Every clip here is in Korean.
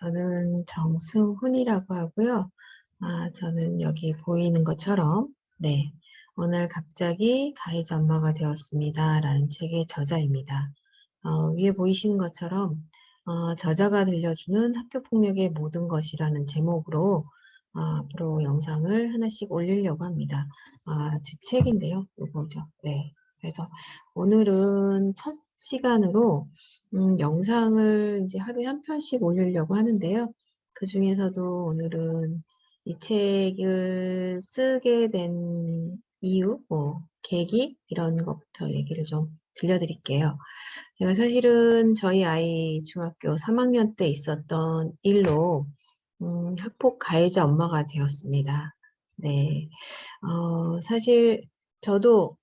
저는 정승훈이라고 하고요. 아, 저는 여기 보이는 것처럼, 네, 오늘 갑자기 가해자 엄마가 되었습니다. 라는 책의 저자입니다. 어, 위에 보이시는 것처럼, 어, 저자가 들려주는 학교폭력의 모든 것이라는 제목으로 어, 앞으로 영상을 하나씩 올리려고 합니다. 아, 제 책인데요. 이거죠. 네. 그래서 오늘은 첫 시간으로 음, 영상을 이제 하루에 한 편씩 올리려고 하는데요. 그 중에서도 오늘은 이 책을 쓰게 된 이유, 뭐, 계기, 이런 것부터 얘기를 좀 들려드릴게요. 제가 사실은 저희 아이 중학교 3학년 때 있었던 일로 음, 학폭 가해자 엄마가 되었습니다. 네. 어, 사실 저도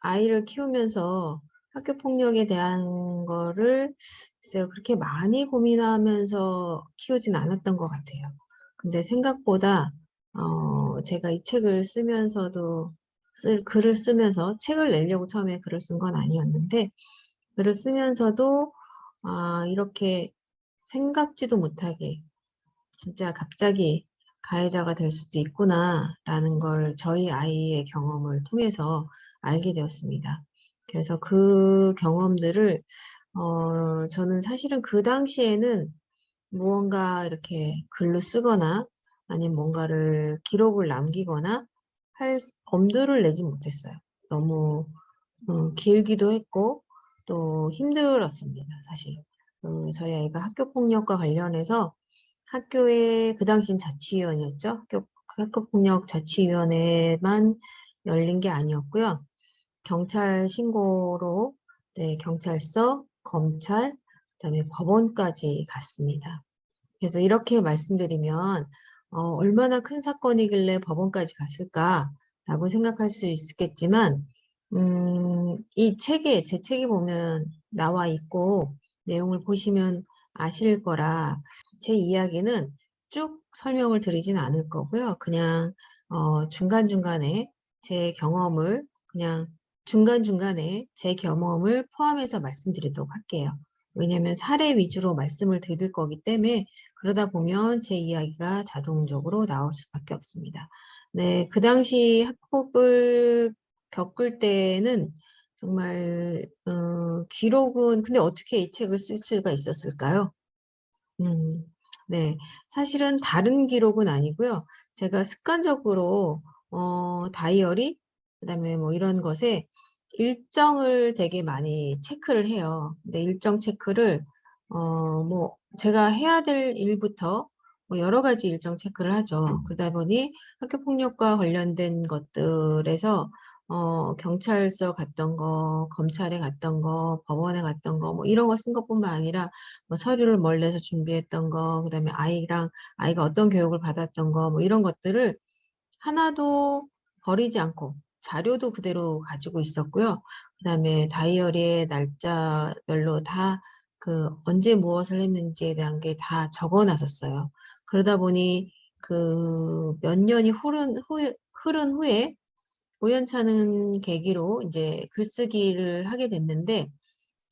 아이를 키우면서 학교 폭력에 대한 거를 글쎄요, 그렇게 많이 고민하면서 키우진 않았던 것 같아요. 근데 생각보다 어, 제가 이 책을 쓰면서도 쓸 글을 쓰면서 책을 내려고 처음에 글을 쓴 건 아니었는데 글을 쓰면서도 아, 이렇게 생각지도 못하게 진짜 갑자기 가해자가 될 수도 있구나라는 걸 저희 아이의 경험을 통해서 알게 되었습니다. 그래서 그 경험들을 어, 저는 사실은 그 당시에는 무언가 이렇게 글로 쓰거나 아니면 뭔가를 기록을 남기거나 할 엄두를 내지 못했어요. 너무 어, 길기도 했고 또 힘들었습니다. 사실 어, 저희 아이가 학교 폭력과 관련해서 학교에 그 당시엔 자치위원이었죠. 학교, 학교 폭력 자치위원회만 열린 게 아니었고요. 경찰 신고로 네, 경찰서, 검찰, 그다음에 법원까지 갔습니다. 그래서 이렇게 말씀드리면 어, 얼마나 큰 사건이길래 법원까지 갔을까라고 생각할 수 있겠지만 음, 이 책에 제 책에 보면 나와 있고 내용을 보시면 아실 거라 제 이야기는 쭉 설명을 드리진 않을 거고요. 그냥 어, 중간중간에 제 경험을 그냥 중간중간에 제 경험을 포함해서 말씀드리도록 할게요. 왜냐하면 사례 위주로 말씀을 드릴 거기 때문에 그러다 보면 제 이야기가 자동적으로 나올 수밖에 없습니다. 네, 그 당시 학폭을 겪을 때는 정말 어, 기록은 근데 어떻게 이 책을 쓸 수가 있었을까요? 음, 네, 사실은 다른 기록은 아니고요. 제가 습관적으로 어, 다이어리 그다음에 뭐 이런 것에 일정을 되게 많이 체크를 해요. 근데 일정 체크를 어, 뭐 제가 해야 될 일부터 뭐 여러 가지 일정 체크를 하죠. 그러다 보니 학교 폭력과 관련된 것들에서 어, 경찰서 갔던 거, 검찰에 갔던 거, 법원에 갔던 거, 뭐 이런 거 쓴 것뿐만 아니라 뭐 서류를 멀리서 준비했던 거, 그다음에 아이랑 아이가 어떤 교육을 받았던 거, 뭐 이런 것들을 하나도 버리지 않고 자료도 그대로 가지고 있었고요. 그 다음에 다이어리에 날짜별로 다 그 언제 무엇을 했는지에 대한 게 다 적어 놨었어요. 그러다 보니 그 몇 년이 흐른 후에 흐른 후에 우연찮은 계기로 이제 글쓰기를 하게 됐는데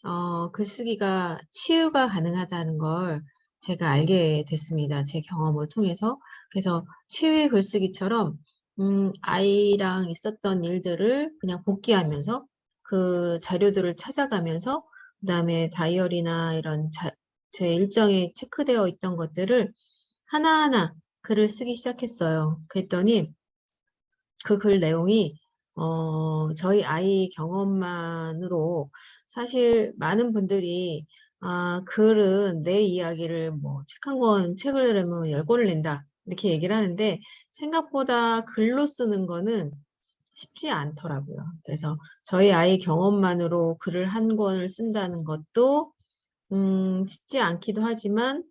어, 글쓰기가 치유가 가능하다는 걸 제가 알게 됐습니다. 제 경험을 통해서. 그래서 치유의 글쓰기처럼 음, 아이랑 있었던 일들을 그냥 복귀하면서 그 자료들을 찾아가면서 그다음에 다이어리나 이런 자, 제 일정에 체크되어 있던 것들을 하나하나 글을 쓰기 시작했어요. 그랬더니 그 글 내용이 어, 저희 아이 경험만으로 사실 많은 분들이 아, 글은 내 이야기를 뭐 책 한 권 책을 내면 열 권을 낸다 이렇게 얘기를 하는데 생각보다 글로 쓰는 거는 쉽지 않더라고요. 그래서 저희 아이 경험만으로 글을 한 권을 쓴다는 것도 음, 쉽지 않기도 하지만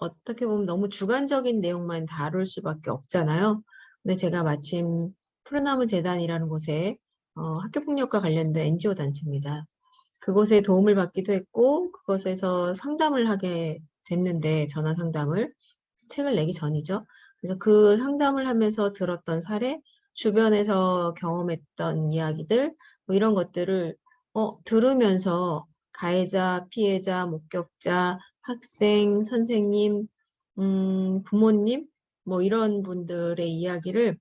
어떻게 보면 너무 주관적인 내용만 다룰 수밖에 없잖아요. 근데 제가 마침 푸른나무 재단이라는 곳에 어, 학교폭력과 관련된 NGO 단체입니다. 그곳에 도움을 받기도 했고 그곳에서 상담을 하게 됐는데 전화 상담을 책을 내기 전이죠. 그래서 그 상담을 하면서 들었던 사례, 주변에서 경험했던 이야기들 뭐 이런 것들을 어, 들으면서 가해자, 피해자, 목격자, 학생, 선생님, 음, 부모님, 뭐 이런 분들의 이야기를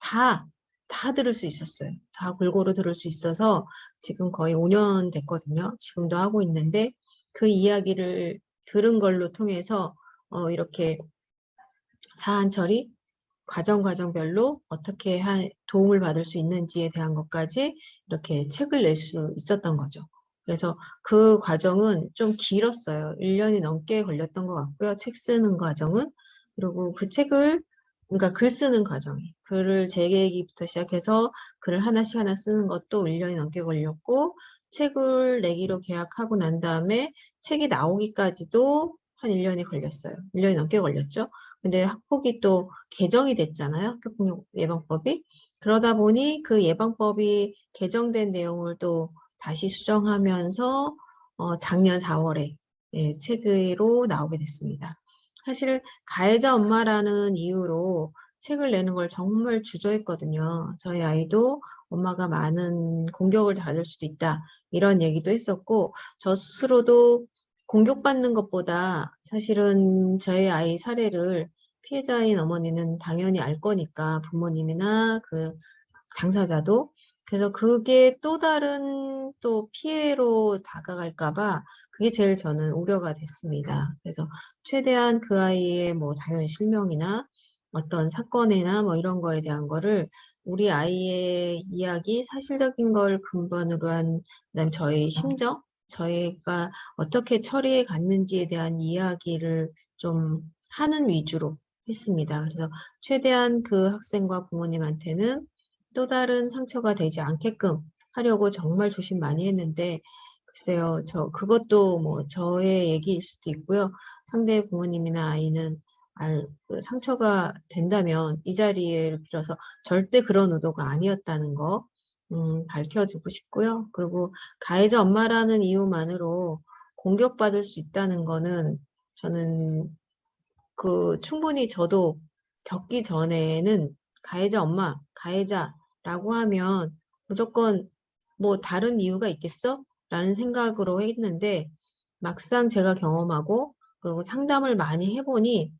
다, 다 들을 수 있었어요. 다 골고루 들을 수 있어서 지금 거의 5년 됐거든요. 지금도 하고 있는데 그 이야기를 들은 걸로 통해서 어, 이렇게 사안 처리, 과정 과정별로 어떻게 하- 도움을 받을 수 있는지에 대한 것까지 이렇게 책을 낼 수 있었던 거죠. 그래서 그 과정은 좀 길었어요. 1년이 넘게 걸렸던 것 같고요. 책 쓰는 과정은. 그리고 그 책을, 그러니까 글 쓰는 과정이. 글을 재개기부터 시작해서 글을 하나씩 하나 쓰는 것도 1년이 넘게 걸렸고, 책을 내기로 계약하고 난 다음에 책이 나오기까지도 한 1년이 걸렸어요. 1년이 넘게 걸렸죠. 근데 학폭이 또 개정이 됐잖아요. 학교폭력 예방법이. 그러다 보니 그 예방법이 개정된 내용을 또 다시 수정하면서 어, 작년 4월에 예, 책으로 나오게 됐습니다. 사실 가해자 엄마라는 이유로 책을 내는 걸 정말 주저했거든요. 저희 아이도 엄마가 많은 공격을 받을 수도 있다. 이런 얘기도 했었고 저 스스로도 공격받는 것보다 사실은 저희 아이 사례를 피해자인 어머니는 당연히 알 거니까 부모님이나 그 당사자도 그래서 그게 또 다른 또 피해로 다가갈까봐 그게 제일 저는 우려가 됐습니다. 그래서 최대한 그 아이의 뭐 당연히 실명이나 어떤 사건이나 뭐 이런 거에 대한 거를 우리 아이의 이야기, 사실적인 걸 근본으로 한, 그다음 저희 심정, 저희가 어떻게 처리해 갔는지에 대한 이야기를 좀 하는 위주로 했습니다. 그래서 최대한 그 학생과 부모님한테는 또 다른 상처가 되지 않게끔 하려고 정말 조심 많이 했는데 글쎄요, 저 그것도 뭐 저의 얘기일 수도 있고요. 상대 부모님이나 아이는 알, 그 상처가 된다면 이 자리를 빌어서 절대 그런 의도가 아니었다는 거 음, 밝혀주고 싶고요. 그리고 가해자 엄마라는 이유만으로 공격받을 수 있다는 거는 저는 그 충분히 저도 겪기 전에는 가해자 엄마, 가해자라고 하면 무조건 뭐 다른 이유가 있겠어? 라는 생각으로 했는데 막상 제가 경험하고 그리고 상담을 많이 해보니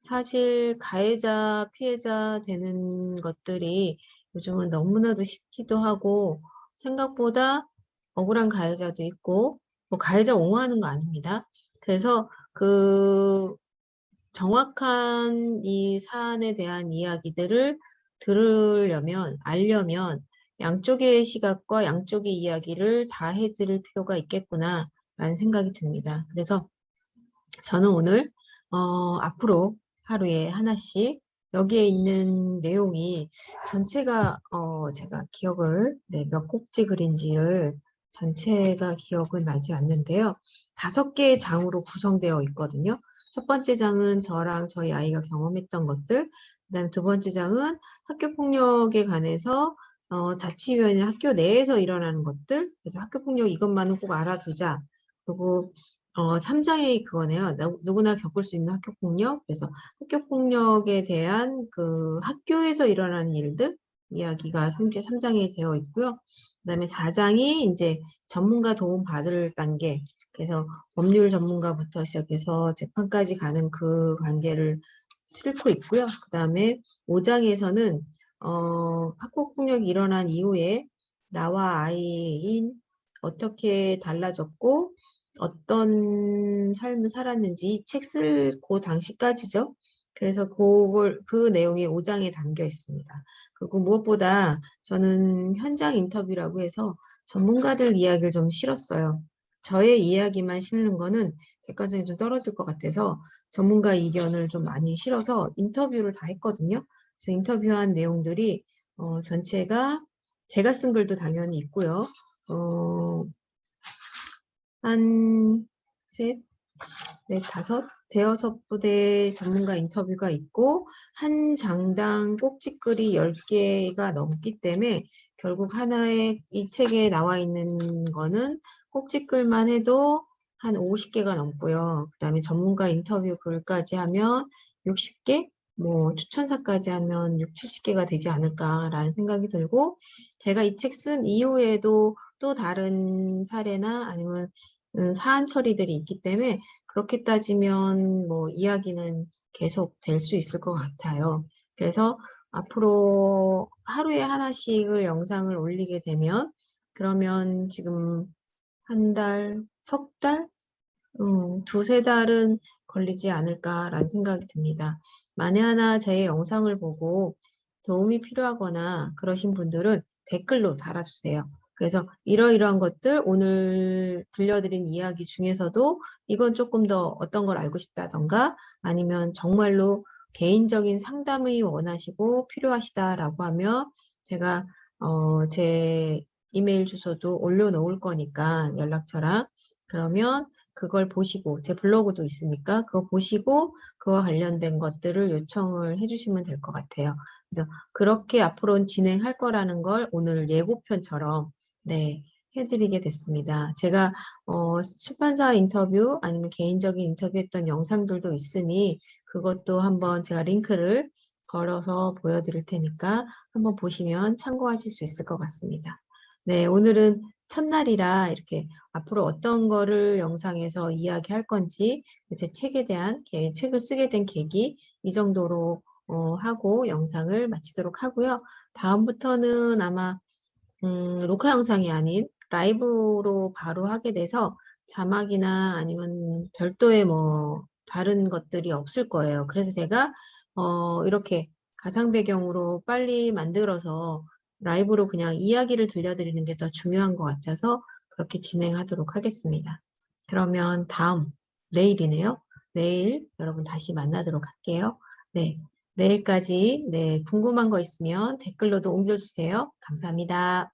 사실 가해자, 피해자 되는 것들이 요즘은 너무나도 쉽기도 하고 생각보다 억울한 가해자도 있고 뭐 가해자 옹호하는 거 아닙니다. 그래서 그 정확한 이 사안에 대한 이야기들을 들으려면 알려면 양쪽의 시각과 양쪽의 이야기를 다 해드릴 필요가 있겠구나 라는 생각이 듭니다. 그래서 저는 오늘 어, 앞으로 하루에 하나씩 여기에 있는 내용이 전체가 어, 제가 기억을 네, 몇 꼭지 글인지를 전체가 기억은 나지 않는데요. 다섯 개의 장으로 구성되어 있거든요. 첫 번째 장은 저랑 저희 아이가 경험했던 것들, 그 다음에 두 번째 장은 학교 폭력에 관해서 어, 자치위원회 학교 내에서 일어나는 것들, 그래서 학교 폭력 이것만은 꼭 알아두자. 그리고 어, 3장이 그거네요. 나- 누구나 겪을 수 있는 학교 폭력. 그래서 학교 폭력에 대한 그 학교에서 일어나는 일들 이야기가 3개, 3장에 되어 있고요. 그다음에 4장이 이제 전문가 도움 받을 단계. 그래서 법률 전문가부터 시작해서 재판까지 가는 그 관계를 싣고 있고요. 그다음에 5장에서는 어, 학교 폭력이 일어난 이후에 나와 아이인 어떻게 달라졌고 어떤 삶을 살았는지 책 쓸고 당시까지죠. 그래서 그걸 그 내용이 5장에 담겨 있습니다. 그리고 무엇보다 저는 현장 인터뷰라고 해서 전문가들 이야기를 좀 실었어요. 저의 이야기만 실는 거는 객관성이 좀 떨어질 것 같아서 전문가 의견을 좀 많이 실어서 인터뷰를 다 했거든요. 그래서 인터뷰한 내용들이 어, 전체가 제가 쓴 글도 당연히 있고요. 어, 한 셋, 넷, 다섯, 대여섯 부대 전문가 인터뷰가 있고 한 장당 꼭지글이 10개가 넘기 때문에 결국 하나의 이 책에 나와 있는 거는 꼭지글만 해도 한 50개가 넘고요. 그 다음에 전문가 인터뷰 글까지 하면 60개, 뭐 추천사까지 하면 6, 70개가 되지 않을까라는 생각이 들고 제가 이 책 쓴 이후에도 또 다른 사례나 아니면 음, 사안 처리들이 있기 때문에 그렇게 따지면 뭐 이야기는 계속 될 수 있을 것 같아요. 그래서 앞으로 하루에 하나씩을 영상을 올리게 되면 그러면 지금 한 달, 석 달, 음, 두세 달은 걸리지 않을까라는 생각이 듭니다. 만에 하나 제 영상을 보고 도움이 필요하거나 그러신 분들은 댓글로 달아주세요. 그래서 이러이러한 것들 오늘 들려드린 이야기 중에서도 이건 조금 더 어떤 걸 알고 싶다던가 아니면 정말로 개인적인 상담이 원하시고 필요하시다라고 하면 제가 어, 제 이메일 주소도 올려놓을 거니까 연락처랑 그러면 그걸 보시고 제 블로그도 있으니까 그거 보시고 그와 관련된 것들을 요청을 해주시면 될 것 같아요. 그래서 그렇게 앞으로는 진행할 거라는 걸 오늘 예고편처럼 네 해드리게 됐습니다. 제가 어, 출판사 인터뷰 아니면 개인적인 인터뷰했던 영상들도 있으니 그것도 한번 제가 링크를 걸어서 보여드릴 테니까 한번 보시면 참고하실 수 있을 것 같습니다. 네, 오늘은 첫날이라 이렇게 앞으로 어떤 거를 영상에서 이야기할 건지 제 책에 대한 계- 책을 쓰게 된 계기 이 정도로 어, 하고 영상을 마치도록 하고요. 다음부터는 아마 음, 녹화 영상이 아닌 라이브로 바로 하게 돼서 자막이나 아니면 별도의 뭐 다른 것들이 없을 거예요. 그래서 제가 어, 이렇게 가상 배경으로 빨리 만들어서 라이브로 그냥 이야기를 들려드리는 게 더 중요한 것 같아서 그렇게 진행하도록 하겠습니다. 그러면 다음 내일이네요. 내일 여러분 다시 만나도록 할게요. 네. 내일까지 네, 궁금한 거 있으면 댓글로도 옮겨주세요. 감사합니다.